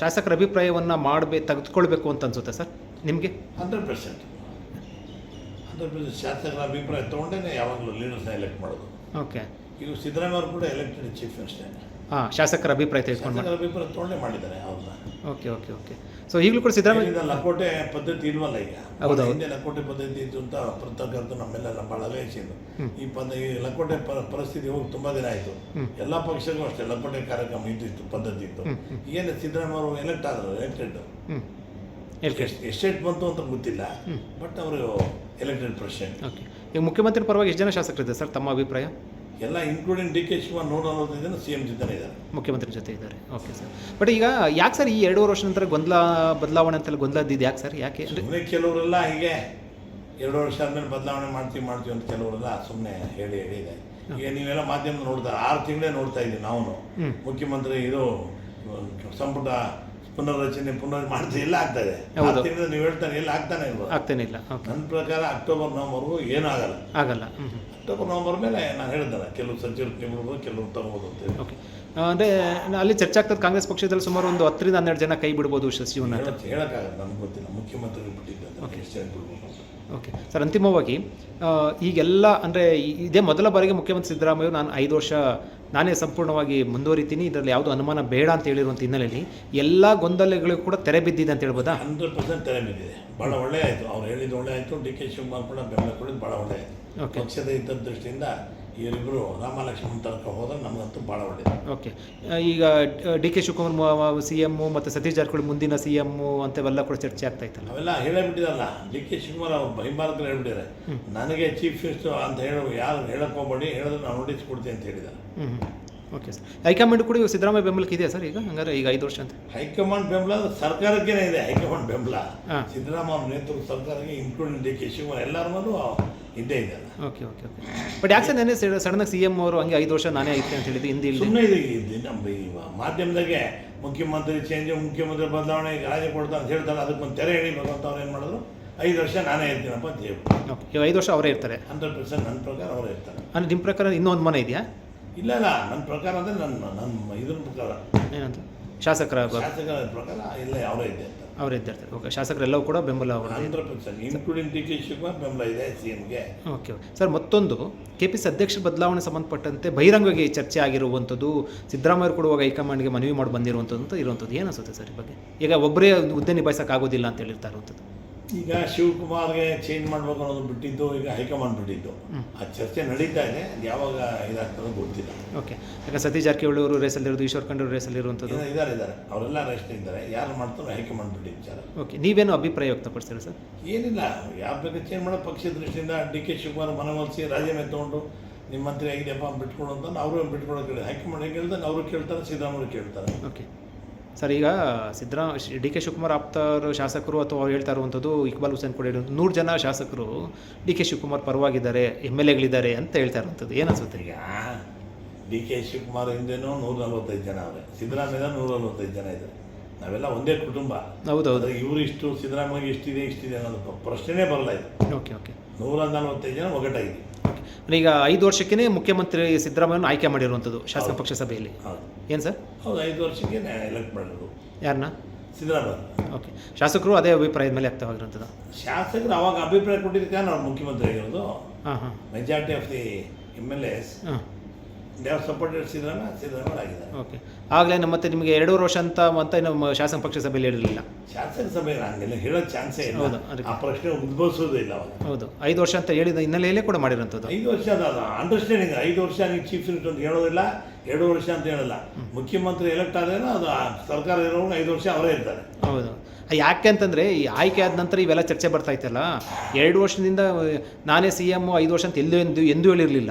ಶಾಸಕರ ಅಭಿಪ್ರಾಯವನ್ನು ಮಾಡಬೇಕು ತೆಗೆದುಕೊಳ್ಬೇಕು ಅಂತ ಅನ್ಸುತ್ತೆ ಸರ್ ನಿಮಗೆ? Hundred percent. ಹಂಡ್ರೆಡ್ ಪರ್ಸೆಂಟ್ ಶಾಸಕರ ಅಭಿಪ್ರಾಯ ತೊಗೊಂಡೇ ಯಾವಾಗಲೂ ಲೀಡರ್ಸ್ನ ಎಲೆಕ್ಟ್ ಮಾಡೋದು. ಓಕೆ. ಈಗ ಸಿದ್ದರಾಮಯ್ಯ ಅವರು ಕೂಡ ಎಲೆಕ್ಟೆಡ್ ಚೀಫ್ ಮಿನಿಸ್ಟರ್ ಹಾಂ ಶಾಸಕರ ಅಭಿಪ್ರಾಯ ತೆಗೆದುಕೊಂಡು ಅಭಿಪ್ರಾಯ ತೊಗೊಂಡೇ ಮಾಡಿದ್ದಾರೆ ಅವ್ರನ್ನ ಓಕೆ ಓಕೆ ಓಕೆ. ಸೊ ಈಗಲೂ ಕೂಡ ಸಿದ್ದರಾಮಯ್ಯ ಲಕೋಟೆ ಪದ್ಧತಿ ಇಲ್ವಲ್ಲ ಈಗ? ಹೌದು, ಲಕೋಟೆ ಪದ್ಧತಿ ಇತ್ತು ಅಂತ ಪೃಥಕ್ಕಂತೂ ನಮ್ಮೆಲ್ಲ ಭಾಳ ಅಲೇಸಿದ್ದು ಈ ಪದ ಈ ಲಕೋಟೆ ಪರಿಸ್ಥಿತಿ ಹೋಗಿ ತುಂಬಾ ದಿನ ಆಯಿತು. ಎಲ್ಲ ಪಕ್ಷಕ್ಕೂ ಅಷ್ಟೇ ಲಕೋಟೆ ಕಾರ್ಯಕ್ರಮ ಇದ್ದಿತ್ತು ಪದ್ಧತಿ ಇತ್ತು. ಏನು ಸಿದ್ದರಾಮಯ್ಯ ಅವರು ಎಲೆಕ್ಟ್ ಆದರು ಎಲೆಕ್ಟೆಡ್ ಎಸ್ಟೇಟ್ ಬಂತು ಅಂತ ಗೊತ್ತಿಲ್ಲ. ಬಟ್ ಅವರು ಎಲೆಕ್ಟೆಡ್ ಪ್ರೆಸಿಡೆಂಟ್ ಓಕೆ ಈಗ ಮುಖ್ಯಮಂತ್ರಿ ಪರವಾಗಿ ಎಷ್ಟು ಜನ ಶಾಸಕರಿದ್ದಾರೆ ಸರ್ ತಮ್ಮ ಅಭಿಪ್ರಾಯ? ಎಲ್ಲ ಇನ್ಕ್ಲೂಡಿಂಗ್ ಡಿ ಕೆ ಶಿವ ನಲವತ್ತೈದು ಜನ ಸಿ ಎಂ ಜೊತೆ ಇದ್ದಾರೆ. ಮುಖ್ಯಮಂತ್ರಿ ಜೊತೆ ಇದ್ದಾರೆ. ಓಕೆ ಸರ್ ಬಟ್ ಈಗ ಯಾಕೆ ಸರ್ ಈ ಎರಡೂವರೆ ವರ್ಷ ನಂತರ ಗೊಂದಲ ಬದಲಾವಣೆ ಅಂತ ಗೊಂದಲ ಇದ್ದಿದ್ದು ಯಾಕೆ ಸರ್ ಯಾಕೆ? ಸುಮ್ಮನೆ ಕೆಲವರೆಲ್ಲ ಹೀಗೆ ಎರಡು ವರ್ಷ ಆದ್ಮೇಲೆ ಬದಲಾವಣೆ ಮಾಡ್ತೀವಿ ಮಾಡ್ತೀವಿ ಅಂತ ಕೆಲವರೆಲ್ಲ ಸುಮ್ಮನೆ ಹೇಳಿ ಹೇಳಿ ಇದೆ. ಈಗ ನೀವೆಲ್ಲ ಮಾಧ್ಯಮ ನೋಡ್ತಾರೆ ಆರು ತಿಂಗಳೇ ನೋಡ್ತಾ ಇದ್ದೀವಿ ನಾವು ಮುಖ್ಯಮಂತ್ರಿ ಇದು ಸಂಪುಟ ಪುನರ್ರಚನೆ ಪುನರ್ ಮಾಡ್ತೀವಿ ಎಲ್ಲ ಆಗ್ತಾ ಇದೆ. ಆರು ತಿಂಗಳು ನೀವು ಹೇಳ್ತಾನೆ ಎಲ್ಲ ಆಗ್ತಾನೆ ಆಗ್ತಾನೆ ಇಲ್ಲ. ನನ್ನ ಪ್ರಕಾರ ಅಕ್ಟೋಬರ್ ನವಂಬರ್ಗೂ ಏನೂ ಆಗಲ್ಲ. ಆಗಲ್ಲ. ಅಕ್ಟೋಬರ್ ನವಂಬರ್ ಮೇಲೆ ನಾನು ಹೇಳಿದ್ದಾನೆ ಕೆಲವು ಸಚಿವರು ನಿಮ್ಗೆ ಕೆಲವರು ತಗೋಬೋದು ಅಂತೇಳಿ ಓಕೆ ಅಂದರೆ ಅಲ್ಲಿ ಚರ್ಚೆ ಆಗ್ತದೆ ಕಾಂಗ್ರೆಸ್ ಪಕ್ಷದಲ್ಲಿ ಸುಮಾರು ಒಂದು ಹತ್ತರಿಂದ ಹನ್ನೆರಡು ಜನ ಕೈ ಬಿಡ್ಬೋದು ಶಶಿವನ್ನ ಅಂತ. ಹೇಳಕ್ ಹೇಳಕ್ಕಾಗಲ್ಲ ನನಗೆ ಗೊತ್ತಿಲ್ಲ. ಮುಖ್ಯಮಂತ್ರಿ ಬಿಟ್ಟಿದ್ದೆ ಎಷ್ಟು ಜನ ಅಂತ. ಓಕೆ ಸರ್ ಅಂತಿಮವಾಗಿ ಈಗೆಲ್ಲ ಅಂದರೆ ಇದೇ ಮೊದಲ ಬಾರಿಗೆ ಮುಖ್ಯಮಂತ್ರಿ ಸಿದ್ದರಾಮಯ್ಯ ನಾನು ಐದು ವರ್ಷ ನಾನೇ ಸಂಪೂರ್ಣವಾಗಿ ಮುಂದುವರಿತೀನಿ. ಇದರಲ್ಲಿ ಯಾವುದೋ ಅನುಮಾನ ಬೇಡ ಅಂತ ಹೇಳಿರುವಂಥ ಹಿನ್ನೆಲೆಯಲ್ಲಿ ಎಲ್ಲ ಗೊಂದಲಗಳಿಗೂ ಕೂಡ ತೆರೆ ಬಿದ್ದಿದೆ ಅಂತ ಹೇಳ್ಬೋದಾ? ಹಂಡ್ರೆಡ್ ಪರ್ಸೆಂಟ್ ತೆರೆ ಬಿದ್ದಿದೆ. ಭಾಳ ಒಳ್ಳೆ ಆಯಿತು ಅವ್ರು ಹೇಳಿದ್ದು ಒಳ್ಳೆ ಆಯಿತು ಡಿ ಕೆ ಶಿವಕುಮಾರ್ ಕೂಡ ಬೆಂಬಲ ಕೂಡ ಭಾಳ ಒಳ್ಳೆ ಆಯಿತು ಪಕ್ಷದ ಇದ್ದ ದೃಷ್ಟಿಯಿಂದ ಇವರಿಬ್ಬರು ರಾಮಲಕ್ಷ್ಮಣ್ ತನಕ ಹೋದ್ರೆ ನಮಗಂತೂ ಭಾಳ ಒಳ್ಳೆಯದು ಓಕೆ. ಈಗ D K Shivakumar C M ಮತ್ತು ಸತೀಶ್ ಜಾರಕಿಹೊಳಿ ಮುಂದಿನ ಸಿ ಎಮ್ಮು ಅಂತವೆಲ್ಲ ಕೂಡ ಚರ್ಚೆ ಆಗ್ತಾ ಇತ್ತಲ್ಲ? ಅವೆಲ್ಲ ಹೇಳೇ ಬಿಟ್ಟಿದಲ್ಲ ಡಿ ಕೆ ಶಿವಕುಮಾರ್ ಅವ್ರು ಹಿಂಬಾಲಕರು ಹೇಳ್ಬಿಟ್ಟಿದ್ದಾರೆ. ನನಗೆ ಚೀಫ್ ಮಿನಿಸ್ಟರ್ ಅಂತ ಹೇಳೋ ಯಾರು ಹೇಳಕ್ಕೆ ಹೋಗ್ಬೇಡಿ ಹೇಳಿದ್ರೆ ನಾನು ನೋಟಿಸ್ ಕೊಡ್ತೀನಿ ಅಂತ ಹೇಳಿದ್ದಾರೆ. Okay sir. ಹೈಕಮಾಂಡ್ ಕೂಡ ಇವಾಗ ಸಿದ್ದರಾಮಯ್ಯ ಬೆಂಬಲಕ್ಕೆ ಇದೆಯಾ ಸರ್ ಈಗ? ಹಂಗಾರೆ ಈಗ ಐದು ವರ್ಷ ಅಂತ. ಹೈಕಮಾಂಡ್ ಬೆಂಬಲ ಸರ್ಕಾರಕ್ಕೇನೆ ಇದೆ ಹೈಕಮಾಂಡ್ ಬೆಂಬಲ. ಸಿದ್ದರಾಮಯ್ಯ ನೇತೃತ್ವ ಸರ್ಕಾರಕ್ಕೆ ಇನ್ಕ್ಲೂಡಿಂಗ್ ಡಿ ಕೆ ಶಿವಕುಮಾರ್ ಎಲ್ಲರ ಮೇಲೂ ಇದ್ದೇ ಇದೆ ಓಕೆ ಓಕೆ ಓಕೆ ಬಟ್ ಯಾಕೆ ಸರ್ ನೆನೆ ಸಡನ್ನಾಗಿ ಸಿ ಎಂ ಅವರು ಹಂಗೆ ಐದು ವರ್ಷ ನಾನೇ ಐತೆ ಅಂತ ಹೇಳಿದ್ದು ಹಿಂದಿ ಇಲ್ಲಿ ಸುಮ್ಮನೆ ಇದೆ ನಮ್ಮ ಈ ಮಾಧ್ಯಮದಾಗೆ ಮುಖ್ಯಮಂತ್ರಿ ಚೇಂಜ್ ಮುಖ್ಯಮಂತ್ರಿ ಬದಲಾವಣೆ ರಾಜ್ಯ ಕೊಡ್ತಾ ಅಂತ ಹೇಳ್ತಾರೆ ಅದಕ್ಕೆ ಒಂದು ತೆರೆ ಎಳಿಬೇಕು ಅಂತ ಅವ್ರು ಏನು ಮಾಡಿದ್ರು? ಐದು ವರ್ಷ ನಾನೇ ಇರ್ತೀನಪ್ಪ ಅಂತ ಓಕೆ ಐದು ವರ್ಷ ಅವರೇ ಇರ್ತಾರೆ. ಹಂಡ್ರೆಡ್ ಪರ್ಸೆಂಟ್ ನನ್ನ ಪ್ರಕಾರ ಅವರೇ ಇರ್ತಾರೆ. ಅಂದರೆ ನಿಮ್ಮ ಪ್ರಕಾರ ಇನ್ನೂ ಒಂದು ಮನೆ ಇದೆಯಾ? ಇಲ್ಲ ಇಲ್ಲ ನನ್ನ ಪ್ರಕಾರ ಅಂದರೆ ನನ್ನ ನನ್ನ ಇದ್ರ ಪ್ರಕಾರ. ಏನಂತ? ಶಾಸಕರ ಶಾಸಕರ ಪ್ರಕಾರ ಇಲ್ಲ ಅವರೇ ಇದೆ ಅಂತ. ಅವರೇ ಎದ್ದಿರ್ತಾರೆ ಓಕೆ ಶಾಸಕರೆಲ್ಲವೂ ಕೂಡ ಬೆಂಬಲ ಅವರೇ hundred percent including D K Shivakumar ಬೆಂಬಲ ಇದೆ ಸಿ ಎಮ್ಗೆ ಓಕೆ ಓಕೆ. ಸರ್ ಮತ್ತೊಂದು ಕೆ ಪಿ ಸಿ ಅಧ್ಯಕ್ಷ ಬದಲಾವಣೆ ಸಂಬಂಧಪಟ್ಟಂತೆ ಬಹಿರಂಗವಾಗಿ ಚರ್ಚೆ ಆಗಿರುವಂಥದ್ದು ಸಿದ್ದರಾಮಯ್ಯ ಕೂಡ ಹೋಗಿ ಹೈಕಮಾಂಡ್ಗೆ ಮನವಿ ಮಾಡಿ ಬಂದಿರುವಂಥದ್ದು ಇರುವಂಥದ್ದು. ಏನು ಅನಿಸುತ್ತೆ ಸರ್ ಈ ಬಗ್ಗೆ? ಈಗ ಒಬ್ಬರೇ ಹುದ್ದೆ ನಿಭಾಯಿಸೋಕ್ಕಾಗೋದಿಲ್ಲ ಅಂತ ಹೇಳಿರ್ತಾ ಇರುವಂಥದ್ದು. ಈಗ ಶಿವಕುಮಾರ್ಗೆ ಚೇಂಜ್ ಮಾಡ್ಬೇಕು ಅನ್ನೋದು ಬಿಟ್ಟಿದ್ದು ಈಗ ಹೈಕಮಾಂಡ್ ಬಿಟ್ಟಿದ್ದು. ಆ ಚರ್ಚೆ ನಡೀತಾ ಇದೆ ಅದು ಯಾವಾಗ ಇದಾಗ್ತದೆ ಗೊತ್ತಿಲ್ಲ. ಓಕೆ. ಯಾಕಂದ್ರೆ ಸತೀಶ್ ಜಾರಕಿಹೊಳಿ ಅವರು ರೇಸಲ್ಲಿರೋದು ಈಶ್ವರ್ ಖಂಡ್ರೆ ರೇಸಲ್ಲಿರುವಂಥದ್ದು ಇದ್ದಾರೆ ಇದ್ದಾರೆ. ಅವರೆಲ್ಲ ರೆಸ್ಟ್ ಇದ್ದಾರೆ. ಯಾರು ಮಾಡ್ತಾರೋ ಹೈಕಮಾಂಡ್ ಬಿಟ್ಟಿದ್ದು ವಿಚಾರ. ಓಕೆ. ನೀವೇನು ಅಭಿಪ್ರಾಯ ವ್ಯಕ್ತಪಡಿಸ್ತೀರಾ ಸರ್? ಏನಿಲ್ಲ. ಯಾವ ಬೇಕು ಚೇಂಜ್ ಮಾಡೋ ಪಕ್ಷದ ದೃಷ್ಟಿಯಿಂದ ಡಿ ಕೆ ಶಿವಕುಮಾರ್ ಮನವೊಲಿಸಿ ರಾಜೀನಾಮೆ ತೊಗೊಂಡು ನಿಮ್ಮ ಮಂತ್ರಿ ಆಗಿದೆಯಪ್ಪ ಬಿಟ್ಕೊಡು ಅಂತ ಅವರು ಬಿಟ್ಕೊಡೋಕೆ ಹೈಕಮಾಂಡ್ ಹೇಗೆ ಹೇಳ್ದಂಗೆ ಅವರು ಕೇಳ್ತಾರೆ ಸಿದ್ದರಾಮಯ್ಯ ಕೇಳ್ತಾರೆ. ಓಕೆ. ಸರ್ ಈಗ ಸಿದ್ದರಾಮ್ ಡಿ ಕೆ ಶಿವಕುಮಾರ್ ಆಪ್ತರು ಶಾಸಕರು ಅಥವಾ ಅವ್ರು ಹೇಳ್ತಾ ಇರುವಂಥದ್ದು ಇಕ್ಬಾಲ್ ಹುಸೇನ್ ಕೂಡ ಹೇಳಿ ನೂರು ಜನ ಶಾಸಕರು ಡಿ ಕೆ ಶಿವಕುಮಾರ್ ಪರವಾಗಿದ್ದಾರೆ ಎಂ ಎಲ್ ಎಗಳಿದ್ದಾರೆ ಅಂತ ಹೇಳ್ತಾ ಇರುವಂಥದ್ದು. ಏನು ಅನ್ಸುತ್ತೆ? ಈಗ ಡಿ ಕೆ ಶಿವಕುಮಾರ್ ಹಿಂದೆನೂ ನೂರ ನಲ್ವತ್ತೈದು ಜನ ಅವರೇ. ಸಿದ್ದರಾಮಯ್ಯ ನೂರ ನಲ್ವತ್ತೈದು ಜನ ಇದ್ದಾರೆ. ನಾವೆಲ್ಲ ಒಂದೇ ಕುಟುಂಬ. ಹೌದು ಹೌದು ಆದರೆ ಇವರು ಇಷ್ಟು ಸಿದ್ದರಾಮಯ್ಯ ಇಷ್ಟಿದೆ ಇಷ್ಟಿದೆ ಅನ್ನೋದು ಪ್ರಶ್ನೆನೇ ಬರಲ್ಲ ಇದು. Okay okay. ನೂರ ನಲ್ವತ್ತೈದು ಜನ ಒಗ್ಗಟ್ಟಾಗಿದೆ ಓಕೆ ಈಗ ಐದು ವರ್ಷಕ್ಕೇ ಮುಖ್ಯಮಂತ್ರಿ ಸಿದ್ದರಾಮಯ್ಯನ ಆಯ್ಕೆ ಮಾಡಿರುವಂಥದ್ದು ಶಾಸಕ ಪಕ್ಷ ಸಭೆಯಲ್ಲಿ. ಏನು ಸರ್? ಹೌದು ಐದು ವರ್ಷಕ್ಕೆ ಎಲೆಕ್ಟ್ ಮಾಡೋದು ಯಾರನ್ನ ಸಿದ್ದರಾಮಯ್ಯ. ಓಕೆ. ಶಾಸಕರು ಅದೇ ಅಭಿಪ್ರಾಯದ ಮೇಲೆ ವ್ಯಕ್ತವಾಗಿರುವಂಥದ್ದು. ಶಾಸಕರು ಅವಾಗ ಅಭಿಪ್ರಾಯ ಕೊಟ್ಟಿದ್ದಕ್ಕೆ ನಾವು ಮುಖ್ಯಮಂತ್ರಿ ಆಗಿರೋದು. ಹಾಂ ಹಾಂ. Majority of the M L S ಹಾಂ. ದೇ ಸಪೋರ್ಟೆಡ್ ಸಿದ್ದರಾಮಯ್ಯ ಸಿದ್ದರಾಮಯ್ಯ ಆಗಿದ್ದಾರೆ ಓಕೆ. ಆಗಲೇ ನಮ್ಮ ಮತ್ತೆ ನಿಮಗೆ ಎರಡೂವರೆ ವರ್ಷ ಅಂತ ಮತ್ತೆ ನಮ್ಮ ಶಾಸನ ಪಕ್ಷ ಸಭೆಯಲ್ಲಿ ಇರಲಿಲ್ಲ ಶಾಸನ ಸಭೆ ಹಂಗೆಲ್ಲ ಹೇಳೋ ಚಾನ್ಸೇ ಇಲ್ಲ. ಹೌದು, ಅದಕ್ಕೆ. ಆ ಪ್ರಶ್ನೆ ಉದ್ಭವಿಸೋದೇ ಇಲ್ಲ ಹೌದು ಐದು ವರ್ಷ ಅಂತ ಹೇಳಿದ ಹಿನ್ನೆಲೆಯಲ್ಲೇ ಕೂಡ ಮಾಡಿರೋಂಥದ್ದು ಐದು ವರ್ಷ ಅದು ಅಂಡರ್ಸ್ಟ್ಯಾಂಡಿಂಗ್ ಐದು ವರ್ಷ ನೀವು ಚೀಫ್ ಮಿನಿಸ್ಟರ್ ಅಂತ ಹೇಳೋದಿಲ್ಲ. ಎರಡು ವರ್ಷ ಅಂತ ಹೇಳಲ್ಲ. ಮುಖ್ಯಮಂತ್ರಿ ಎಲೆಕ್ಟ್ ಆದ್ರೆ ಅದು ಆ ಸರ್ಕಾರ ಇರೋರು ಐದು ವರ್ಷ ಅವರೇ ಇರ್ತಾರೆ. ಹೌದು. ಯಾಕೆ ಅಂತಂದರೆ ಈ ಆಯ್ಕೆ ಆದ ನಂತರ ಇವೆಲ್ಲ ಚರ್ಚೆ ಬರ್ತಾ ಇತ್ತಲ್ಲ? ಎರಡು ವರ್ಷದಿಂದ ನಾನೇ ಸಿ ಎಂ ಐದು ವರ್ಷ ಅಂತ ಎಲ್ಲೂ ಎಂದು ಎಂದೂ ಹೇಳಿರಲಿಲ್ಲ.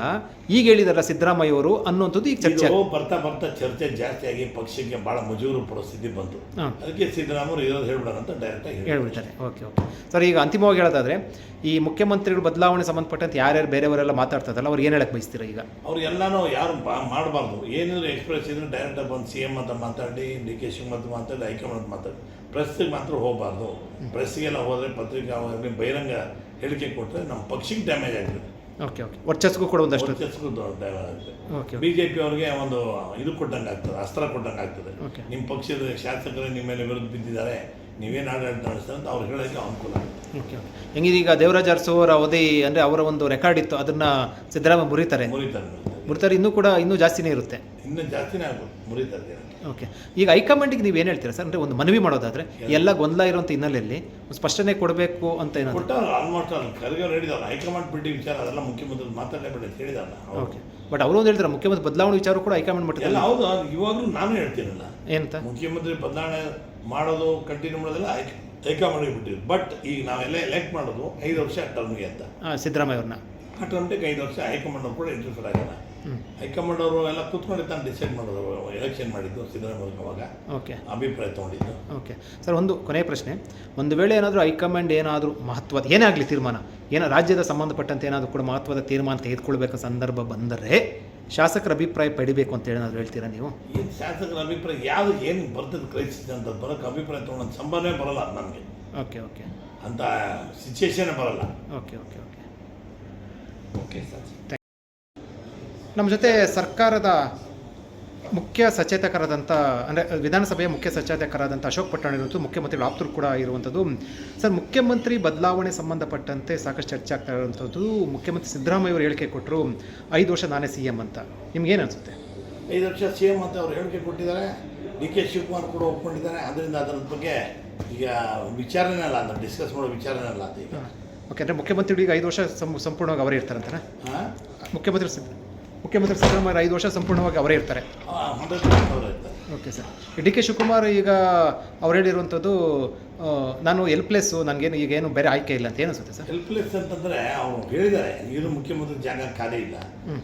ಈಗ ಹೇಳಿದಾರ ಸಿದ್ದರಾಮಯ್ಯ ಅವರು ಅನ್ನುವಂಥದ್ದು ಈಗ ಚರ್ಚೆ. ಇದು ಬರ್ತಾ ಬರ್ತಾ ಚರ್ಚೆ ಜಾಸ್ತಿ ಆಗಿ ಪಕ್ಷಕ್ಕೆ ಬಹಳ ಮುಜುಗರ ಪರಿಸ್ಥಿತಿ ಬಂತು. ಹಾಂ. ಅದಕ್ಕೆ ಸಿದ್ದರಾಮಯ್ಯ ಇರೋದು ಹೇಳ್ಬಿಡೋಣ ಅಂತ ಡೈರೆಕ್ಟ್ ಆಗಿ ಹೇಳಿ ಹೇಳ್ಬಿಡ್ತಾರೆ. Okay okay. ಸರ್ ಈಗ ಅಂತಿಮವಾಗಿ ಹೇಳೋದಾದ್ರೆ ಈ ಮುಖ್ಯಮಂತ್ರಿಗಳು ಬದಲಾವಣೆ ಸಂಬಂಧಪಟ್ಟಂತೆ ಯಾರ್ಯಾರು ಬೇರೆಯವರೆಲ್ಲ ಮಾತಾಡ್ತಾರಲ್ಲ ಅವ್ರು ಏನು ಹೇಳಕ್ಕೆ ಬಯಸ್ತೀರ ಈಗ? ಅವ್ರು ಎಲ್ಲಾನು ಯಾರು ಮಾಡಬಾರ್ದು. ಏನಿದ್ರು ಎಕ್ಸ್ಪ್ರೆಸ್ ಇದ್ರೆ ಡೈರೆಕ್ಟಾಗಿ ಬಂದು ಸಿ ಎಂ ಅಂತ ಮಾತಾಡಿ ಡಿ ಕೆ ಅಂತ ಮಾತಾಡಿ ಹೈಕಮಾಂಡ್ ಮಾತಾಡಿ ಪ್ರೆಸ್ಗೆ ಮಾತ್ರ ಹೋಗಬಾರ್ದು. ಪ್ರೆಸ್ಸಿಗೆಲ್ಲ ಹೋದರೆ ಪತ್ರಿಕಾ ಆಗಲಿ ಬಹಿರಂಗ ಹೇಳಿಕೆ ಕೊಟ್ಟರೆ ನಮ್ಮ ಪಕ್ಷಕ್ಕೆ ಡ್ಯಾಮೇಜ್ ಆಗ್ತದೆ. Okay okay. ವರ್ಚಸ್ಗೂ ಕೂಡ ಒಂದಷ್ಟು ವರ್ಚಸ್ಗೂ ಡ್ಯಾಮೇಜ್ ಆಗುತ್ತೆ ಓಕೆ ಬಿ ಜೆ ಪಿ ಅವ್ರಿಗೆ ಒಂದು ಇದು ಕೊಟ್ಟಂಗೆ ಆಗ್ತದೆ ಅಸ್ತ್ರ ಕೊಟ್ಟಂಗೆ ಆಗ್ತದೆ. ನಿಮ್ಮ ಪಕ್ಷದ ಶಾಸಕರು ನಿಮ್ಮ ಮೇಲೆ ವಿರುದ್ಧ ಬಿದ್ದಿದ್ದಾರೆ. ನೀವೇನು ಆಡಳಿತ ಅಂತ ಅವ್ರು ಹೇಳೋಕ್ಕೆ ಅನುಕೂಲ ಆಗುತ್ತೆ. Okay okay. ಹೆಂಗಿದೆ ಈಗ ದೇವರಾಜ ಅರಸು ಅವರ ಅವಧಿ ಅಂದರೆ ಅವರ ಒಂದು ರೆಕಾರ್ಡ್ ಇತ್ತು ಅದನ್ನ ಸಿದ್ದರಾಮಯ್ಯ ಮುರಿತಾರೆ. ಮುರಿತಾರೆ ಇನ್ನೂ ಕೂಡ ಇನ್ನೂ ಜಾಸ್ತಿನೇ ಇರುತ್ತೆ. ಇನ್ನೂ ಜಾಸ್ತಿನೇ ಆಗ್ಬೋದು ಮುರಿತಾರೆ. ಓಕೆ. ಈಗ ಹೈಕಮಾಂಡಿಗೆ ನೀವು ಏನು ಹೇಳ್ತೀರಾ ಸರ್? ಅಂದರೆ ಒಂದು ಮನವಿ ಮಾಡೋದಾದರೆ ಎಲ್ಲ. ಗೊಂದಲ ಇರುವಂಥ ಹಿನ್ನೆಲೆಯಲ್ಲಿ ಒಂದು ಸ್ಪಷ್ಟನೆ ಕೊಡಬೇಕು ಅಂತ ಏನಾದ್ರು? ಕೊಟ್ಟವ್ರು ಆಲ್ಮೋಸ್ಟ್ ಅವ್ರು. ಖರ್ಗೆ ಅವ್ರು ಹೇಳಿದವ್ರು ಹೈಕಮಾಂಡ್ ಬಿಟ್ಟು ವಿಚಾರ ಅದೆಲ್ಲ ಮುಖ್ಯಮಂತ್ರಿ ಮಾತಾಡಲೇಬೇಡಿ ಅಂತ ಹೇಳಿದಾರಲ್ಲ ಅವ್ರು. ಓಕೆ. ಬಟ್ ಅವರು ಒಂದು ಹೇಳ್ತಾರೆ ಮುಖ್ಯಮಂತ್ರಿ ಬದಲಾವಣೆ ವಿಚಾರ ಕೂಡ ಹೈಕಮಾಂಡ್ ಎಲ್ಲ ಮಟ್ಟದಲ್ಲಿ ಹೌದು ಅದು ಇವಾಗಲೂ ನಾನು ಹೇಳ್ತೀನಲ್ಲ. ಏನಂತ? ಮುಖ್ಯಮಂತ್ರಿ ಬದಲಾವಣೆ ಮಾಡೋದು ಕಂಟಿನ್ಯೂ ಮಾಡೋದೆಲ್ಲ ಹೈಕಮಾಂಡ್ಗೆ ಬಿಟ್ಟಿದ್ದು. ಬಟ್ ಈಗ ನಾವೆಲ್ಲ ಎಲೆಕ್ಟ್ ಮಾಡೋದು ಐದು ವರ್ಷ ಟರ್ಮ್ಗೆ ಅಂತ. ಸಿದ್ದರಾಮಯ್ಯ ಅವ್ರನ್ನ. ಆ ಟರ್ಮ್ಗೆ ಐದು ವರ್ಷ ಹೈಕಮಾಂಡ್ ಅವ್ರು ಕೂಡ ಇಂಟರ್ಫಿಯರ್ ಆಗಿಲ್ಲ. ಹೈಕಮಾಂಡ್ ಅವರು ಎಲ್ಲ ಕೂತ್ಕೊಂಡು ತಾನು ಡಿಸೈಡ್ ಮಾಡೋದು ಎಲೆಕ್ಷನ್ ಮಾಡಿದ್ದು ಸಿದ್ದರಾಮಯ್ಯ ಅವಾಗ. ಓಕೆ ಅಭಿಪ್ರಾಯ ತೊಗೊಂಡಿದ್ದು. ಓಕೆ ಸರ್ ಒಂದು ಕೊನೆಯ ಪ್ರಶ್ನೆ. ಒಂದು ವೇಳೆ ಏನಾದರೂ ಹೈಕಮಾಂಡ್ ಏನಾದರೂ ಮಹತ್ವದ ಏನೇ ಆಗಲಿ ತೀರ್ಮಾನ? ಏನೋ ರಾಜ್ಯದ ಸಂಬಂಧಪಟ್ಟಂತೆ ಏನಾದರೂ ಕೂಡ ಮಹತ್ವದ ತೀರ್ಮಾನ ತೆಗೆದುಕೊಳ್ಬೇಕು ಸಂದರ್ಭ ಬಂದರೆ ಶಾಸಕರ ಅಭಿಪ್ರಾಯ ಪಡಿಬೇಕು ಅಂತ ಏನಾದರೂ ಹೇಳ್ತೀರಾ ನೀವು? ಏನು ಶಾಸಕರ ಅಭಿಪ್ರಾಯ? ಯಾವುದು ಏನು ಬರ್ತದೆ ಕ್ರೈಸಿಸ್ ಅಂತ ಬರೋಕ್ಕೆ ಅಭಿಪ್ರಾಯ ತೊಗೊಳೋ ಸಂಬಂಧ ಬರಲ್ಲ ನಮಗೆ. Okay okay. ಅಂತ ಸಿಚುವೇಶನ್ ಬರಲ್ಲ. Okay okay okay. Okay sir. ನಮ್ಮ ಜೊತೆ ಸರ್ಕಾರದ ಮುಖ್ಯ ಸಚೇತಕರಾದಂಥ ಅಂದರೆ ವಿಧಾನಸಭೆಯ ಮುಖ್ಯ ಸಚೇತಕರಾದಂಥ ಅಶೋಕ್ ಪಟ್ಟಣ ಇರುವಂಥದ್ದು ಮುಖ್ಯಮಂತ್ರಿ ಆಪ್ತರು ಕೂಡ ಇರುವಂಥದ್ದು ಸರ್ ಮುಖ್ಯಮಂತ್ರಿ ಬದಲಾವಣೆ ಸಂಬಂಧಪಟ್ಟಂತೆ ಸಾಕಷ್ಟು ಚರ್ಚೆ ಆಗ್ತಾ ಇರುವಂಥದ್ದು ಮುಖ್ಯಮಂತ್ರಿ ಸಿದ್ದರಾಮಯ್ಯ ಅವರು ಹೇಳಿಕೆ ಕೊಟ್ಟರು ಐದು ವರ್ಷ ನಾನೇ ಸಿ ಎಂ ಅಂತ. ನಿಮ್ಗೇನು ಅನಿಸುತ್ತೆ? ಐದು ವರ್ಷ ಸಿ ಎಂ ಅಂತ ಅವರು ಹೇಳಿಕೆ ಕೊಟ್ಟಿದ್ದಾರೆ. ಡಿ ಕೆ ಶಿವಕುಮಾರ್ ಕೂಡ ಒಪ್ಕೊಂಡಿದ್ದಾರೆ. ಅದರಿಂದ ಅದರ ಬಗ್ಗೆ ಈಗ ವಿಚಾರನೇ ಅಲ್ಲ ಅಂತ ಡಿಸ್ಕಸ್ ಮಾಡೋ ವಿಚಾರನೇ ಅಲ್ಲ ಅದು ಈಗ. ಓಕೆ ಅಂದರೆ ಮುಖ್ಯಮಂತ್ರಿಗಳು ಈಗ ಐದು ವರ್ಷ ಸಂಪೂರ್ಣವಾಗಿ ಅವರೇ ಇರ್ತಾರಂತಾನೆ? ಹಾಂ? ಮುಖ್ಯಮಂತ್ರಿ ಮುಖ್ಯಮಂತ್ರಿ ಸಿದ್ದರಾಮಯ್ಯ ಐದು ವರ್ಷ ಸಂಪೂರ್ಣವಾಗಿ ಅವರೇ ಇರ್ತಾರೆ. Okay sir. D K Shivakumar ಈಗ ಅವ್ರು ಹೇಳಿರುವಂಥದ್ದು ನಾನು ಎಲ್ ನನಗೇನು ಈಗ ಏನು ಬೇರೆ ಆಯ್ಕೆ ಇಲ್ಲ ಅಂತ ಏನು ಅನಿಸುತ್ತೆ ಸರ್? ಹೆಲ್ಪ್ಲೆಸ್ ಅಂತಂದರೆ ಅವರು ಹೇಳಿದ್ದಾರೆ ಇದು ಮುಖ್ಯಮಂತ್ರಿ ಜಾಗ ಖಾಲಿ ಇಲ್ಲ.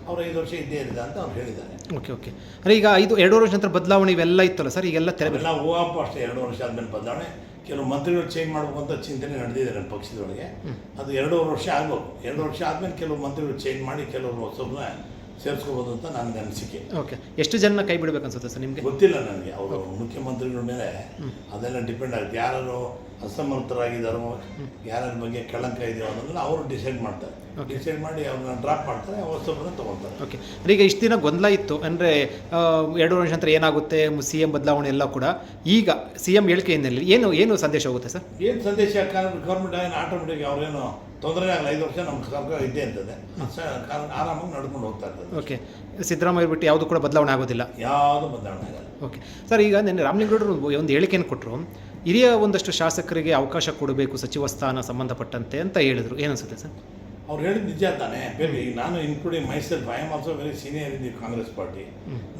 ಅವ್ರು ಐದು ವರ್ಷ ಇದ್ದೇ ಇಲ್ಲ ಅಂತ ಅವ್ರು ಹೇಳಿದ್ದಾರೆ. Okay okay. ಅಂದರೆ ಈಗ ಐದು ಎರಡು ವರ್ಷ ನಂತರ ಬದಲಾವಣೆ ಇವೆಲ್ಲ ಇತ್ತಲ್ಲ ಸರ್ ಈಗೆಲ್ಲ ತೆರೆ ಅವೆಲ್ಲ ಹೂವಾಪ ಅಷ್ಟೇ ಎರಡು ವರ್ಷ ಆದಮೇಲೆ ಬದಲಾವಣೆ. ಕೆಲವು ಮಂತ್ರಿಗಳು ಚೇಂಜ್ ಮಾಡಬೇಕು ಅಂತ ಚಿಂತನೆ ನಡೆದಿದೆ ನನ್ನ ಪಕ್ಷದೊಳಗೆ. ಅದು ಎರಡೂವರೆ ವರ್ಷ ಆಗ್ಬೇಕು. ಎರಡು ವರ್ಷ ಆದಮೇಲೆ ಕೆಲವು ಮಂತ್ರಿಗಳು ಚೇಂಜ್ ಮಾಡಿ ಕೆಲವರು ಹೊಸಬ್ರನ್ನ ಸೇರಿಸ್ಕೋಬೋದು ಅಂತ ನನಗೆ ಅನಿಸಿಕೆ. ಓಕೆ ಎಷ್ಟು ಜನ ಕೈ ಬಿಡ್ಬೇಕು ಅನ್ಸುತ್ತೆ ಸರ್ ನಿಮಗೆ? ಗೊತ್ತಿಲ್ಲ ನನಗೆ. ಅವರು ಮುಖ್ಯಮಂತ್ರಿಗಳ ಮೇಲೆ ಅದೆಲ್ಲ ಡಿಪೆಂಡ್ ಆಗುತ್ತೆ. ಯಾರು ಅಸಮರ್ಥರಾಗಿದ್ದಾರೋ ಯಾರ ಬಗ್ಗೆ ಕಳಂಕ ಇದೆಯೋ ಅನ್ನೋದನ್ನ ಅವರು ಡಿಸೈಡ್ ಮಾಡ್ತಾರೆ. ಡಿಸೈಡ್ ಮಾಡಿ ಅವ್ರನ್ನ ಡ್ರಾಪ್ ಮಾಡ್ತಾರೆ ಹೊಸಬ್ರನ್ನ ತೊಗೊಳ್ತಾರೆ. ಓಕೆ ಈಗ ಇಷ್ಟು ದಿನ ಗೊಂದಲ ಇತ್ತು. ಅಂದರೆ ಎರಡು ವರ್ಷ ನಂತರ ಏನಾಗುತ್ತೆ? ಸಿ ಎಂ ಬದಲಾವಣೆ ಎಲ್ಲ ಕೂಡ. ಈಗ ಸಿ ಎಂ ಹೇಳಿಕೆ ಹಿನ್ನೆಲೆಯಲ್ಲಿ ಏನು ಏನು ಸಂದೇಶ ಹೋಗುತ್ತೆ ಸರ್? ಏನು ಸಂದೇಶ? ಗೌರ್ಮೆಂಟ್ ಏನು ಆಟೋಮೆಟಿಕ್ ಅವ್ರೇನು ತೊಂದರೆ ಆಗಲ್ಲ ಐದು ವರ್ಷ ನಮ್ಮ ಸರ್ಕಾರ ಇದ್ದೇ ಇರ್ತದೆ ಆರಾಮಾಗಿ ನಡ್ಕೊಂಡು ಹೋಗ್ತಾ ಇರ್ತದೆ. ಓಕೆ. ಸಿದ್ದರಾಮಯ್ಯ ಬಿಟ್ಟು ಯಾವುದು ಕೂಡ ಬದಲಾವಣೆ ಆಗೋದಿಲ್ಲ. ಯಾವುದು ಬದಲಾವಣೆ ಆಗಲ್ಲ. ಓಕೆ. ಸರ್ ಈಗ ನಿನ್ನೆ ರೋಡ್ ಒಂದು ಹೇಳಿಕೆಯನ್ನು ಕೊಟ್ಟರು ಹಿರಿಯ ಒಂದಷ್ಟು ಶಾಸಕರಿಗೆ ಅವಕಾಶ ಕೊಡಬೇಕು ಸಚಿವ ಸ್ಥಾನ ಸಂಬಂಧಪಟ್ಟಂತೆ ಅಂತ ಹೇಳಿದರು. ಏನನ್ಸುತ್ತೆ ಸರ್? ಅವ್ರು ಹೇಳಿದ ನಿಜ ತಾನೇ. ಬೇರೆ ಈಗ ನಾನು including myself I am also very senior in the Congress party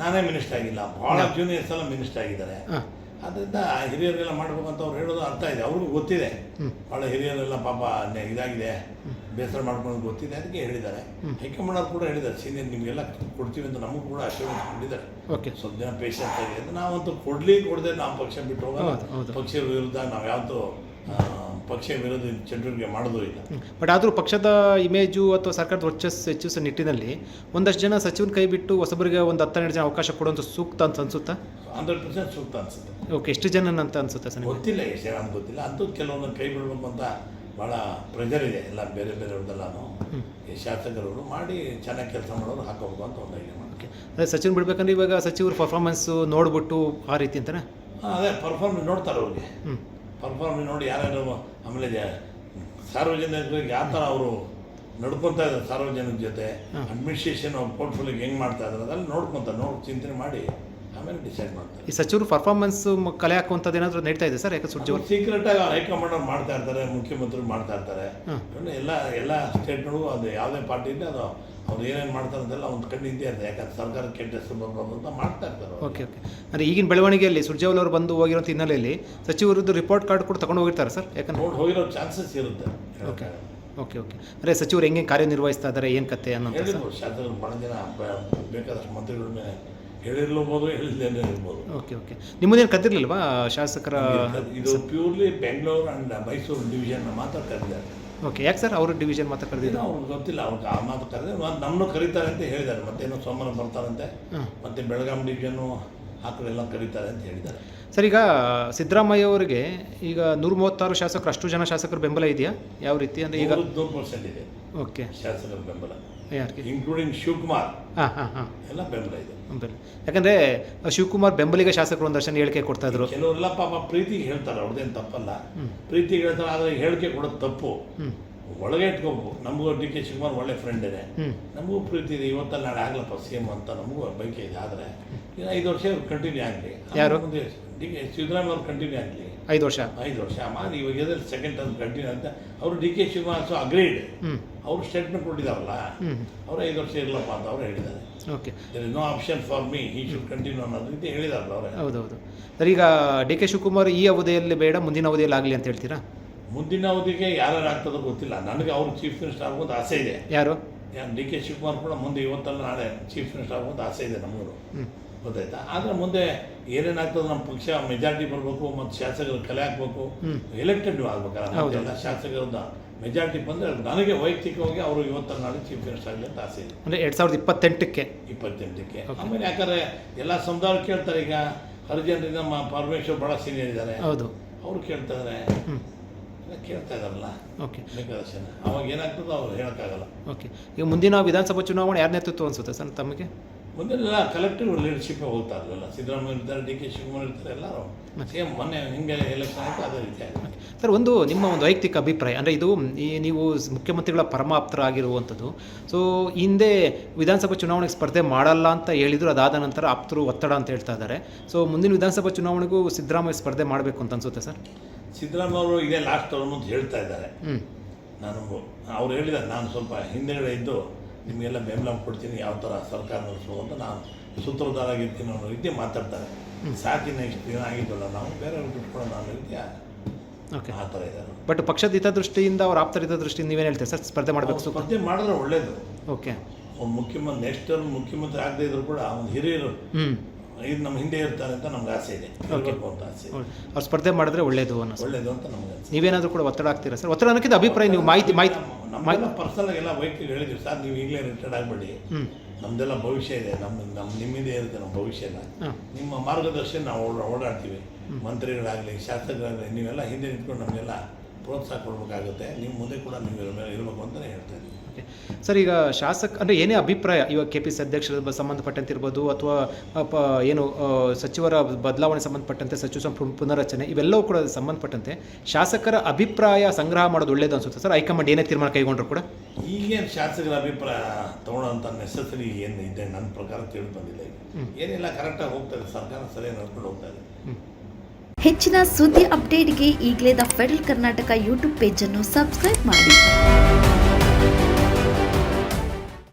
ನಾನೇ ಮಿನಿಸ್ಟರ್ ಆಗಿಲ್ಲ. ಭಾಳ ಜೂನಿಯರ್ಸ್ ಎಲ್ಲ ಮಿನಿಸ್ಟರ್ ಆಗಿದ್ದಾರೆ. ಹಾಂ. ಅದರಿಂದ ಹಿರಿಯರೆಲ್ಲ ಮಾಡ್ಬೇಕು ಅಂತ ಅವ್ರು ಹೇಳೋದು ಅರ್ಥ ಇದೆ. ಅವ್ರಿಗೂ ಗೊತ್ತಿದೆ. ಭಾಳ ಹಿರಿಯರೆಲ್ಲ ಪಾಪ ಇದಾಗಿದೆ. ಬೇಸರ ಮಾಡ್ಕೊಂಡು ಗೊತ್ತಿದೆ ಅದಕ್ಕೆ ಹೇಳಿದ್ದಾರೆ. ಹೈಕಮಾಂಡ್ ಅವ್ರು ಕೂಡ ಹೇಳಿದ್ದಾರೆ. ಸೀನಿಯರ್ ನಿಮಗೆಲ್ಲ ಕೊಡ್ತೀವಿ ಅಂತ ನಮಗೂ ಕೂಡ ಅಶ್ಯೂರೆನ್ಸ್ ಕೊಟ್ಟಿದ್ದಾರೆ ಓಕೆ. ಸ್ವಲ್ಪ ಜನ ಪೇಷನ್ಸ್ ಆಗಿದೆ ನಾವಂತೂ ಕೊಡ್ಲಿ ಕೊಡದೆ ನಾವು ಪಕ್ಷ ಬಿಟ್ಟು ಹೌದು. ಪಕ್ಷ ವಿರುದ್ಧ ನಾವು ಯಾವತ್ತೂ ಪಕ್ಷ ವಿರೋಧಿ ಚಟುವಟಿಕೆ ಮಾಡೋದು ಇಲ್ಲ. ಬಟ್ ಆದರೂ ಪಕ್ಷದ ಇಮೇಜು ಅಥವಾ ಸರ್ಕಾರದ ವರ್ಚಸ್ ಹೆಚ್ಚಿಸೋ ನಿಟ್ಟಿನಲ್ಲಿ ಒಂದಷ್ಟು ಜನ ಸಚಿವನ ಕೈ ಬಿಟ್ಟು ಹೊಸಬರಿಗೆ ಒಂದು ಹತ್ತೆರಡು ಜನ ಅವಕಾಶ ಕೊಡುವಂಥ ಸೂಕ್ತ ಅಂತ ಅನ್ಸುತ್ತಾ? ಹಂಡ್ರೆಡ್ ಪರ್ಸೆಂಟ್ ಸೂಕ್ತ ಅನ್ಸುತ್ತೆ. ಓಕೆ ಎಷ್ಟು ಜನ ಅಂತ ಅನ್ಸುತ್ತೆ ಸರ್ ನಿಮಗೆ? ಗೊತ್ತಿಲ್ಲ ಎಷ್ಟು ಜನ ಅಂತ ಗೊತ್ತಿಲ್ಲ. ಅದು ಕೆಲವೊಂದು ಕೈ ಬಿಡಬೇಕು ಅಂತ ಭಾಳ ಪ್ರೆಷರ್ ಇದೆ. ಎಲ್ಲ ಬೇರೆ ಬೇರೆಯವ್ರದ್ದೆಲ್ಲಾನು ಈ ಶಾಸಕರವರು ಮಾಡಿ ಚೆನ್ನಾಗಿ ಕೆಲಸ ಮಾಡೋರು ಹಾಕೋಬೇಕು ಅಂತ ಒಂದು ಐಡಿಯಾ ಮಾಡಿ ಓಕೆ ಅದೇ ಸಚಿನ್ ಬಿಡ್ಬೇಕಂದ್ರೆ ಇವಾಗ ಸಚಿವರು ಪರ್ಫಾರ್ಮೆನ್ಸು ನೋಡ್ಬಿಟ್ಟು ಆ ರೀತಿ ಅಂತಾನೆ? ಅದೇ ಪರ್ಫಾರ್ಮೆನ್ಸ್ ನೋಡ್ತಾರೆ ಅವ್ರಿಗೆ. ಹ್ಞೂ ಪರ್ಫಾರ್ಮೆನ್ಸ್ ನೋಡಿ ಯಾರ್ಯಾರು ಆಮೇಲೆ ಸಾರ್ವಜನಿಕರಿಗೆ ಯಾವ ಥರ ಅವರು ನಡ್ಕೊತಾ ಇದ್ದಾರೆ ಸಾರ್ವಜನಿಕ ಜೊತೆ ಅಡ್ಮಿನಿಸ್ಟ್ರೇಷನ್ ಪೋರ್ಟ್ಫೋಲಿಯೋ ಹೆಂಗೆ ಮಾಡ್ತಾ ಇದ್ದಾರೆ ಅದೆಲ್ಲ ನೋಡ್ಕೊತಾರೆ ನೋಡಿ ಚಿಂತನೆ ಮಾಡಿ ಆಮೇಲೆ ಡಿಸೈಡ್ ಮಾಡ್ತಾರೆ. ಈ ಸಚಿವರು ಪರ್ಫಾರ್ಮೆನ್ಸ್ ಕಲೆ ಹಾಕುವಂಥದ್ದು ಏನಾದರೂ ನಡೀತಾ ಇದೆ ಸರ್? ಯಾಕೆ ಸುಜಿ ಸೀಕ್ರೆಟ್ ಆಗಿ ಹೈಕಮಾಂಡ್ ಅವ್ರು ಮಾಡ್ತಾ ಇರ್ತಾರೆ ಮುಖ್ಯಮಂತ್ರಿ ಮಾಡ್ತಾ ಇರ್ತಾರೆ. ಎಲ್ಲ ಎಲ್ಲ ಸ್ಟೇಟ್ಗಳಿಗೂ ಅದು ಯಾವುದೇ ಪಾರ್ಟಿ ಇಲ್ಲ ಅದು ಅವ್ರು ಏನೇನು ಮಾಡ್ತಾರೆ ಅಂತೆಲ್ಲ ಒಂದು ಕಣ್ಣು ಇದ್ದೇ ಇರ್ತದೆ. ಯಾಕಂದ್ರೆ ಸರ್ಕಾರ ಕೆಟ್ಟ ಹೆಸರು ಬರ್ಬಾರ್ದು ಅಂತ ಮಾಡ್ತಾ ಇರ್ತಾರೆ ಅವ್ರು. Okay okay. ಅಂದರೆ ಈಗಿನ ಬೆಳವಣಿಗೆಯಲ್ಲಿ ಸುರ್ಜೇವಾಲ್ ಅವರು ಬಂದು ಹೋಗಿರೋ ಹಿನ್ನೆಲೆಯಲ್ಲಿ ಸಚಿವರದ್ದು ರಿಪೋರ್ಟ್ ಕಾರ್ಡ್ ಕೂಡ ತಗೊಂಡು ಹೋಗಿರ್ತಾರೆ ಸರ್? ಯಾಕಂದ್ರೆ ನೋಡಿ ಹೋಗಿರೋ ಚಾನ್ಸಸ್ ಇರುತ್ತೆ. Okay okay okay. ಅಂದರೆ ಸಚಿವರು ಹೆಂಗೆ ಕಾರ್ಯನಿರ್ವಹಿಸ್ತಾ ಇದ್ದಾರೆ ಏನು ಕತೆ ಅನ್ನೋ ಹೇಳಿರ್ಬೋದು ಶಾಸಕರು ಬಹಳ ದಿನ ಬ- ಬೇಕಾದಷ್ಟು ಮಂತ್ರಿಗಳ ಮೇಲೆ ಹೇಳಿರ್ಲಬೋದು ಹೇಳಿದ್ದೇನೆ ಇರ್ಬೋದು. Okay okay. ನಿಮ್ಮದೇನು ಕತ್ತಿರಲಿಲ್ವಾ ಶಾಸಕರ ಇದು purely Bengaluru and Mysuru division ಮಾತ್ರ ಕರೆದಿದ್ದಾರೆ ಓಕೆ ಯಾಕೆ ಸರ್ ಅವರು ಡಿವಿಷನ್ ಮಾತ್ರ ಕರೆದಿದ್ದು? ಅವ್ರಿಗೆ ಗೊತ್ತಿಲ್ಲ ಅವ್ರಿಗೆ ಆ ಮಾತು ಕರೆದ್ರೆ ನಮ್ಮನ್ನು ಕರೀತಾರೆ ಅಂತ ಹೇಳಿದ್ದಾರೆ. ಮತ್ತೇನೋ ಸೋಮವಾರ ಬರ್ತಾರಂತೆ. ಮತ್ತೆ ಬೆಳಗಾಂ ಡಿವಿಷನ್ನು ಆ ಕಡೆ ಎಲ್ಲ ಕರೀತಾರೆ ಅಂತ ಹೇಳಿದ್ದಾರೆ. ಸರ್ ಈಗ ಸಿದ್ದರಾಮಯ್ಯ ಅವರಿಗೆ ಈಗ ನೂರ ಮೂವತ್ತಾರು ಶಾಸಕರು ಅಷ್ಟು ಜನ ಶಾಸಕರು ಬೆಂಬಲ ಇದೆಯಾ? ಯಾವ ರೀತಿ? ಅಂದರೆ ಈಗ ನೂರು ಪರ್ಸೆಂಟ್ ಇದೆ. ಓಕೆ ಶಾಸಕರ ಬೆಂಬಲ. ಯಾರಿಗೆ? ಇನ್ಕ್ಲೂಡಿಂಗ್ ಶಿವಕುಮಾರ್. ಹಾಂ ಹಾಂ ಹಾಂ. ಎಲ್ಲ ಬೆಂಬಲ ಇದೆ. ಬೆಂಬಲ ಯಾಕಂದರೆ ಶಿವಕುಮಾರ್ ಬೆಂಬಲಿಗ ಶಾಸಕರು ಒಂದು ವರ್ಷ ಹೇಳಿಕೆ ಕೊಡ್ತಾ ಇದ್ರು. ಕೆಲವರೆಲ್ಲ ಪಾಪ ಪ್ರೀತಿಗೆ ಹೇಳ್ತಾರೆ ಅವ್ರದ್ದೇನು ತಪ್ಪಲ್ಲ. ಪ್ರೀತಿಗೆ ಹೇಳ್ತಾರೆ ಆದರೆ ಹೇಳಿಕೆ ಕೊಡೋದು ತಪ್ಪು. ಒಳಗೆ ಇಟ್ಕೋಬೇಕು ನಮಗೂ ಡಿ ಕೆ ಶಿವಕುಮಾರ್ ಒಳ್ಳೆ ಫ್ರೆಂಡ್ ಇದೆ. ನಮಗೂ ಪ್ರೀತಿ ಇದೆ. ಇವತ್ತಲ್ಲ ನಾಳೆ ಆಗ್ಲಪ್ಪ ಸಿ ಎಂ ಅಂತ ನಮಗೂ ಬೈಕೆ ಇದೆ. ಆದರೆ ಈಗ ಐದು ವರ್ಷ ಕಂಟಿನ್ಯೂ ಆಗಲಿ. ಯಾರು? ಡಿ ಕೆ ಸಿದ್ದರಾಮಯ್ಯ ಅವ್ರು ಕಂಟಿನ್ಯೂ ಆಗಲಿ. ಐದು ವರ್ಷ. ಐದು ವರ್ಷ. ಮಾಡಿ ಇವಾಗ ಇದ್ರಲ್ಲಿ ಸೆಕೆಂಡ್ ಟರ್ಮ್ ಕಂಟಿನ್ಯೂ ಅಂತ ಅವರು D K Shivakumar so agreed ಅವರು ಸ್ಟೇಟ್ಮೆಂಟ್ ಕೊಟ್ಟಿದ್ದಾರಲ್ಲ ಅವರು ಐದು ವರ್ಷ ಇರಲಪ್ಪ ಅಂತ ಅವ್ರು ಹೇಳಿದ್ದಾರೆ. Okay there is no option for me ಈ ಶುಡ್ ಕಂಟಿನ್ಯೂ ಅನ್ನೋದು ರೀತಿ ಹೇಳಿದಾರಲ್ಲ ಹೌದು ಹೌದೌದು. ಸರ್ ಈಗ ಡಿ ಕೆ ಶಿವಕುಮಾರ್ ಈ ಅವಧಿಯಲ್ಲಿ ಬೇಡ ಮುಂದಿನ ಅವಧಿಯಲ್ಲಿ ಆಗಲಿ ಅಂತ ಹೇಳ್ತೀರಾ? ಮುಂದಿನ ಅವಧಿಗೆ ಯಾರು ಆಗ್ತದೋ ಗೊತ್ತಿಲ್ಲ. ನನಗೆ ಅವರು ಚೀಫ್ ಮಿನಿಸ್ಟರ್ ಆಗುವಂಥ ಆಸೆ ಇದೆ. ಯಾರು? ಡಿ ಕೆ ಶಿವಕುಮಾರ್ ಕೂಡ ಮುಂದೆ ಇವತ್ತಲ್ಲ ನಾಳೆ ಚೀಫ್ ಮಿನಿಸ್ಟರ್ ಆಗೋದು ಆಸೆ ಇದೆ ನಮಗೂ ಹ್ಞೂ ಗೊತ್ತಾಯ್ತಾ? ಆದರೆ ಮುಂದೆ ಏನೇನಾಗ್ತದೆ ನಮ್ಮ ಪಕ್ಷ ಮೆಜಾರಿಟಿ ಬರಬೇಕು ಮತ್ತು ಶಾಸಕರು ಕಲೆ ಹಾಕ್ಬೇಕು. ಎಲೆಕ್ಟೆಡ್ ಆಗ್ಬೇಕಲ್ಲ ಶಾಸಕರದ ಮೆಜಾರಿಟಿ ಬಂದರೆ ನನಗೆ ವೈಯಕ್ತಿಕವಾಗಿ ಅವರು ಇವತ್ತು ನಾಳೆ ಚೀಫ್ ಮಿನಿಸ್ಟರ್ ಆಗಲಿ ಅಂತ ಆಸೆ ಇದೆ. ಅಂದರೆ ಎರಡು ಸಾವಿರದ ಇಪ್ಪತ್ತೆಂಟಕ್ಕೆ. ಇಪ್ಪತ್ತೆಂಟಕ್ಕೆ. ಆಮೇಲೆ ಯಾಕಂದರೆ ಎಲ್ಲ ಸಮುದಾಯ ಕೇಳ್ತಾರೆ ಈಗ ಹರಿಜನರಿಂದ ನಮ್ಮ ಪರಮೇಶ್ವರ್ ಭಾಳ ಸೀನಿಯರ್ ಇದ್ದಾರೆ. ಹೌದು. ಅವರು ಕೇಳ್ತಾರೆ ಕೇಳ್ತಾ ಇದಾರಲ್ಲ. ಓಕೆ ಅವಾಗ ಏನಾಗ್ತದೋ ಅವ್ರು ಹೇಳೋಕ್ಕಾಗಲ್ಲ. ಓಕೆ ಈಗ ಮುಂದಿನ ವಿಧಾನಸಭಾ ಚುನಾವಣೆ ಯಾರ ನೇತೃತ್ವ ಅನಿಸುತ್ತೆ ಸರ್ ತಮಗೆ? ಮುಂದೆಲ್ಲ ಕಲೆಕ್ಟಿವ್ ಲೀಡರ್ಶಿಪ್ ಹೋಗ್ತಾ ಇರಲಿಲ್ಲ ಸಿದ್ದರಾಮಯ್ಯ ಇರ್ತಾರೆ ಡಿ ಕೆ ಶಿವಕುಮಾರ್ ಇರ್ತಾರೆ ಎಲ್ಲರೂ. ಸೇಮ್ ಮೊನ್ನೆ ಹಿಂಗೆ ಎಲೆಕ್ಷನ್ ಆಯಿತು ಅದೇ ರೀತಿ ಆಗಿದೆ. ಸರ್ ಒಂದು ನಿಮ್ಮ ಒಂದು ವೈಯಕ್ತಿಕ ಅಭಿಪ್ರಾಯ ಅಂದರೆ ಇದು ಈ ನೀವು ಮುಖ್ಯಮಂತ್ರಿಗಳ ಪರಮಾಪ್ತರಾಗಿರುವಂಥದ್ದು. ಸೊ ಹಿಂದೆ ವಿಧಾನಸಭಾ ಚುನಾವಣೆಗೆ ಸ್ಪರ್ಧೆ ಮಾಡಲ್ಲ ಅಂತ ಹೇಳಿದ್ರು ಅದಾದ ನಂತರ ಆಪ್ತರು ಒತ್ತಡ ಅಂತ ಹೇಳ್ತಾ ಇದ್ದಾರೆ. ಸೊ ಮುಂದಿನ ವಿಧಾನಸಭಾ ಚುನಾವಣೆಗೂ ಸಿದ್ದರಾಮಯ್ಯ ಸ್ಪರ್ಧೆ ಮಾಡಬೇಕು ಅಂತ ಅನ್ಸುತ್ತೆ ಸರ್? ಸಿದ್ದರಾಮಯ್ಯ ಅವರು ಇದೇ ಲಾಸ್ಟ್ ಟರ್ಮ್ ಅಂತ ಹೇಳ್ತಾ ಇದ್ದಾರೆ. ಹ್ಞೂ ನಾನು ಅವ್ರು ಹೇಳಿದ್ದಾರೆ ನಾನು ಸ್ವಲ್ಪ ಹಿಂದೆಗಡೆ ಇದ್ದು ನಿಮಗೆಲ್ಲ ಬೆಂಬಲ ಕೊಡ್ತೀನಿ ಯಾವ ಥರ ಸರ್ಕಾರ ನಡೆಸು ಅಂತ ನಾನು ಸೂತ್ರಧಾರಾಗಿರ್ತೀನಿ ಅನ್ನೋ ರೀತಿ ಮಾತಾಡ್ತಾರೆ. ಸಾಕಿನ ಇಷ್ಟು ದಿನ ಆಗಿದ್ದಲ್ಲ ನಾವು ಬೇರೆಯವ್ರು ಬಿಟ್ಕೊಳ್ಳೋಣ ಅನ್ನೋ ರೀತಿ ಓಕೆ ಆ ಥರ ಇದ್ದಾರೆ. ಬಟ್ ಪಕ್ಷದ ಹಿತದೃಷ್ಟಿಯಿಂದ ಅವ್ರ ಆಪ್ತರ ಹಿತದೃಷ್ಟಿಯಿಂದ ನೀವೇನು ಹೇಳ್ತೀರಿ ಸರ್? ಸ್ಪರ್ಧೆ ಮಾಡಬೇಕು ಸ್ಪರ್ಧೆ ಮಾಡಿದ್ರೆ ಒಳ್ಳೇದು. ಓಕೆ ಒಂದು ಮುಖ್ಯಮಂತ್ರಿ ನೆಕ್ಸ್ಟ್ ಟರ್ಮ್ ಮುಖ್ಯಮಂತ್ರಿ ಆಗದೇ ಇದ್ರು ಕೂಡ ಅವ್ನು ಹಿರಿಯರು ಹ್ಞೂ ಇದು ನಮ್ಮ ಹಿಂದೆ ಇರ್ತಾರೆ ಅಂತ ನಮ್ಗೆ ಆಸೆ ಇದೆ. ಓಕೆ ಅಂತ ಆಸೆ. ಅವ್ರು ಸ್ಪರ್ಧೆ ಮಾಡಿದ್ರೆ ಒಳ್ಳೇದು ಅನ್ನೋ ಒಳ್ಳೇದು ಅಂತ ನಮ್ಗೆ ನೀವೇನಾದರೂ ಕೂಡ ಒತ್ತಡ ಆಗ್ತೀರಾ ಸರ್? ಒತ್ತಡ ಅನ್ನೋಕ್ಕಿಂತ ಅಭಿಪ್ರಾಯ ನೀವು ಮಾಹಿತಿ ಮಾಹಿತಿ ನಮ್ಮೆಲ್ಲ ಪರ್ಸನಲ್ ಎಲ್ಲ ವೈಯಕ್ತಿಕ ಹೇಳಿದ್ವಿ ಸರ್ ನೀವು ಈಗಲೇ ರಿಟೈರ್ಡ್ ಆಗಬೇಡಿ. ನಮ್ದೆಲ್ಲ ಭವಿಷ್ಯ ಇದೆ ನಮ್ಮ ನಮ್ಮ ನಿಮ್ಮದೇ ಇರುತ್ತೆ ನಮ್ಮ ಭವಿಷ್ಯ ಎಲ್ಲ ನಿಮ್ಮ ಮಾರ್ಗದರ್ಶನ ನಾವು ಓಡಾ ಓಡಾಡ್ತೀವಿ. ಮಂತ್ರಿಗಳಾಗಲಿ ಶಾಸಕರಾಗಲಿ ನೀವೆಲ್ಲ ಹಿಂದೆ ನಿಂತ್ಕೊಂಡು ನಮಗೆಲ್ಲ ಪ್ರೋತ್ಸಾಹ ಕೊಡಬೇಕಾಗುತ್ತೆ. ನಿಮ್ಮ ಮುಂದೆ ಕೂಡ ನೀವು ಇರ್ಬೇಕು- ಇರಬೇಕು ಅಂತಲೇ ಹೇಳ್ತಾ ಇದ್ದೀವಿ ಓಕೆ. ಸರ್ ಈಗ ಶಾಸಕ ಅಂದರೆ ಏನೇ ಅಭಿಪ್ರಾಯ ಇವಾಗ ಕೆ ಪಿ ಸಿ ಅಧ್ಯಕ್ಷರ ಸಂಬಂಧಪಟ್ಟಂತೆ ಇರ್ಬೋದು ಅಥವಾ ಪ ಏನು ಸಚಿವರ ಬದಲಾವಣೆ ಸಂಬಂಧಪಟ್ಟಂತೆ ಸಚಿವ ಸಂಪುಟ ಪುನರಚನೆ ಇವೆಲ್ಲವೂ ಕೂಡ ಸಂಬಂಧಪಟ್ಟಂತೆ ಶಾಸಕರ ಅಭಿಪ್ರಾಯ ಸಂಗ್ರಹ ಮಾಡೋದು ಒಳ್ಳೇದು ಅನ್ಸುತ್ತೆ ಸರ್? ಹೈಕಮಾಂಡ್ ಏನೇ ತೀರ್ಮಾನ ಕೈಗೊಂಡ್ರು ಕೂಡ? ಈಗೇನು ಶಾಸಕರ ಅಭಿಪ್ರಾಯ ತೊಗೊಳ್ಳೋಂಥ ನೆಸಸರಿ ಏನು ಇದೆ? ನನ್ನ ಪ್ರಕಾರ ತಿಳಿದು ಬಂದಿಲ್ಲ ಈಗ. ಏನಿಲ್ಲ ಕರೆಕ್ಟಾಗಿ ಹೋಗ್ತಾ ಇದೆ. ಸರ್ಕಾರ ಸರಿಯಾಗಿ ನಡ್ಕೊಂಡು ಹೋಗ್ತಾ ಇದೆ. ಹೆಚ್ಚಿನ ಸುದ್ದಿ ಅಪ್ಡೇಟ್ಗೆ ಈಗಲೇ ದ ಫೆಡರಲ್ ಕರ್ನಾಟಕ ಯೂಟ್ಯೂಬ್ ಪೇಜನ್ನು ಸಬ್ಸ್ಕ್ರೈಬ್ ಮಾಡಿ.